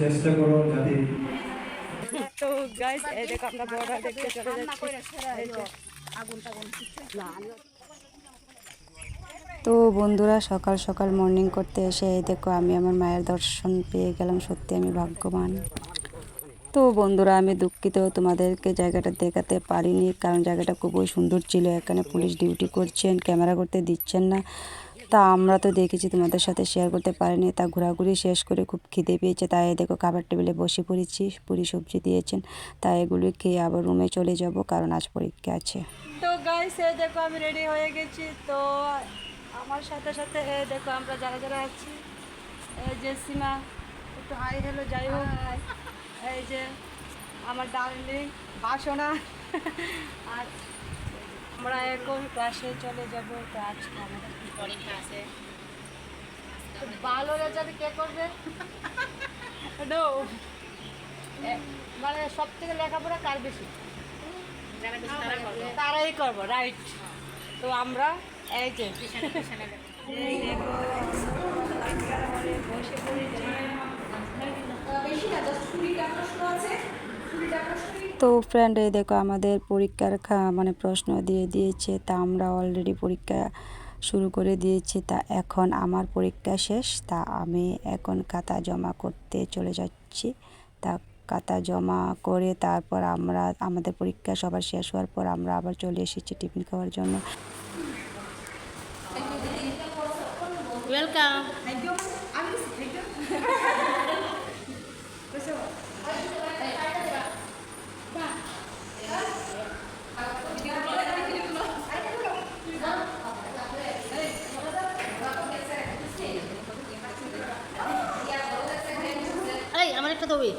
চেষ্টা করো যাতে তো গাইস এই দেখো আমরা বর্ডার দেখতে চলে যাচ্ছি। এই যে। তো বন্ধুরা সকাল সকাল মর্নিং করতে এসে এই দেখো আমি আমার মায়ের দর্শন পেয়ে গেলাম। সত্যি আমি ভাগ্যবান। তো বন্ধুরা আমি দুঃখিত তোমাদেরকে জায়গাটা দেখাতে পারিনি কারণ জায়গাটা খুবই সুন্দর ছিল। এখানে পুলিশ ডিউটি করছেন ক্যামেরা করতে দিচ্ছেন না। তা আমরা তো দেখেছি তোমাদের সাথে শেয়ার করতে পারিনি। তা ঘোরাঘুরি শেষ করে খুব খিদে পেয়েছে তাই দেখো খাবার টেবিলে বসে পড়েছি পুরি সবজি দিয়েছেন তাই এগুলো খেয়ে আবার রুমে চলে যাব কারণ আজ পরীক্ষা আছে। তো গাইস এই দেখো আমি রেডি হয়ে গেছি তো আমার সাথে সাথে এই দেখো আমরা যারা যারা আছি এই যে সীমা একটু হাই হ্যালো যাই হোক। এই যে আমার ডার্লিং বাসনা আর আমরা এখন ক্লাসে চলে যাব। তো আজকে আমাদের কি পরীক্ষা আছে? তো ভালো রেজাল্ট কে করবে? নো মানে সব থেকে লেখাপড়া কার বেশি? তারাই করব। রাইট তো আমরা এই যে এই দেখো, বসে পড়েছি। তো ফ্রেন্ড এই দেখো আমাদের পরীক্ষার খা- মানে প্রশ্ন দিয়ে দিয়েছে তা আমরা অলরেডি পরীক্ষা শুরু করে দিয়েছি তা এখন আমার পরীক্ষা শেষ তা আমি এখন খাতা জমা করতে চলে যাচ্ছি। তা খাতা জমা করে তারপর আমরা আমাদের পরীক্ষা সবার শেষ হওয়ার পর আমরা আবার চলে এসেছি টিফিন খাওয়ার জন্য। ওয়েলকাম এই আমার একটা তবে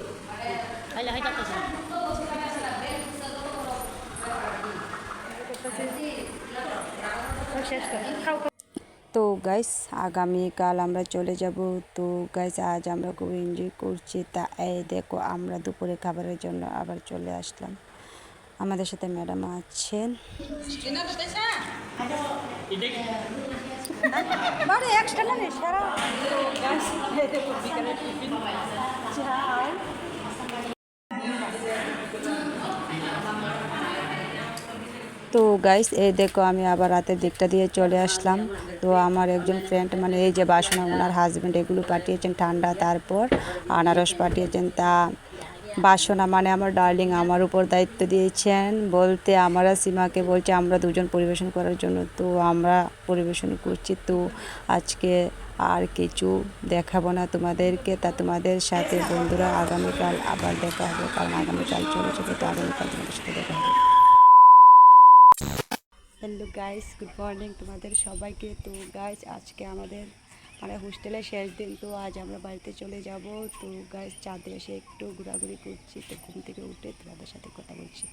তো গাইস আগামীকাল আমরা চলে যাব। তো গাইস আজ আমরা খুব এনজয় করছি। তা এই দেখো, আমরা দুপুরে খাবারের জন্য আবার চলে আসলাম। আমাদের সাথে ম্যাডাম আছেন। তো গাইস এই দেখো আমি আবার রাতের দিকটা দিয়ে চলে আসলাম। তো আমার একজন ফ্রেন্ড মানে এই যে বাসনা, ওনার হাজব্যান্ড এগুলো পাঠিয়েছেন ঠান্ডা, তারপর আনারস পাঠিয়েছেন। তা বাসনা মানে আমার ডার্লিং আমার উপর দায়িত্ব দিয়েছেন বলতে আমরা সীমাকে বলছে, আমরা দুজন পরিবেশন করার জন্য, তো আমরা পরিবেশন করছি। তো আজকে আর কিছু দেখাবো না তোমাদেরকে। তা তোমাদের সাথে বন্ধুরা আগামীকাল আবার দেখা হবে, কারণ আগামীকাল চলে তো আগামীকাল তোমাদের সাথে দেখা হবে। হ্যালো গাইস, গুড মর্নিং তোমাদের সবাইকে। তো গাইস, আজকে আমাদের মানে হোস্টেলের শেষ দিন, তো আজ আমরা বাড়িতে চলে যাব। তো গাইস, চাঁদে এসে একটু ঘোরাঘুরি করছি, তো ঘুম থেকে উঠে তোমাদের সাথে কথা বলছি।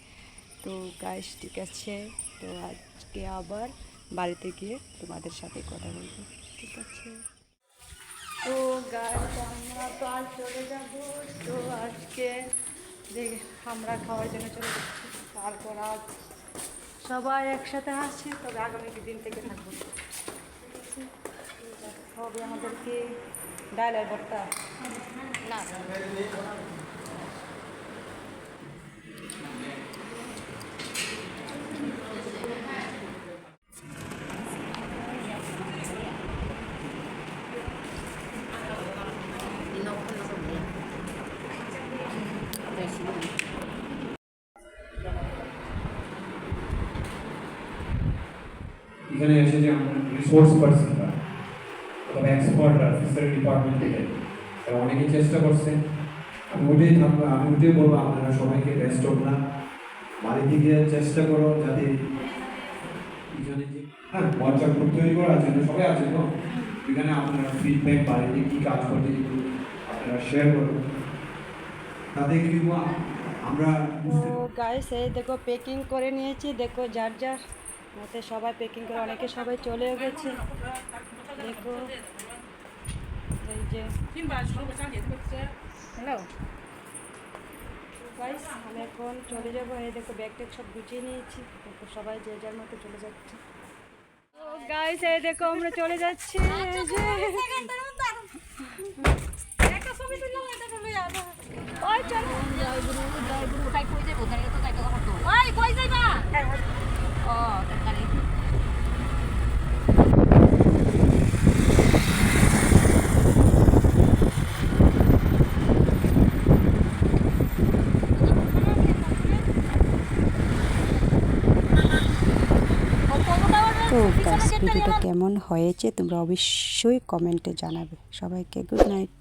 তো গাইস, ঠিক আছে, তো আজকে আবার বাড়িতে গিয়ে তোমাদের সাথে কথা বলব, ঠিক আছে? তো গাইস, আমরা আজ চলে যাব। তো আজকে আমরা খাওয়ার জন্য চলে যাচ্ছি, তারপর আজ সবাই একসাথে আসছে তবে আগামী দিন থেকে থাকব? হবে আমাদেরকে আর ভর্তা না এখানে এসে যে রিসোর্স পার্সনরা অথবা এক্সপার্টরা ফিশারি ডিপার্টমেন্ট থেকে তারা অনেকে চেষ্টা করছে। আমি ওইটাই থাকব আমি ওইটাই বলব, আপনারা সবাইকে হোক না বাড়িতে গিয়ে চেষ্টা করো যাতে হ্যাঁ হোয়াটসঅ্যাপ গ্রুপ তৈরি করার জন্য সবাই আছে তো। এখানে আপনারা ফিডব্যাক বাড়িতে কী কাজ করতে আপনারা শেয়ার করুন তাতে কি আমরা গাইস দেখো প্যাকিং করে নিয়েছি। দেখো, যার যার মতে সবাই পেকিং করে অনেকে সবাই চলেও গেছে। দেখো এই যে হ্যালো গাইস আমি এখন চলে যাব। এই দেখো ব্যাগ ব্যাগটা সব গুছিয়ে নিয়েছি। দেখো সবাই যে যার মতো চলে যাচ্ছে। ও গাইস এই দেখো আমরা চলে যাচ্ছি। ওই চলো যাই গুরু যাই গুরু কই যাইবো তাই তো তাই কথা তো ওই কই যাইবা? তো ভিডিওটা কেমন হয়েছে তোমরা অবশ্যই কমেন্টে জানাবে। সবাইকে গুড নাইট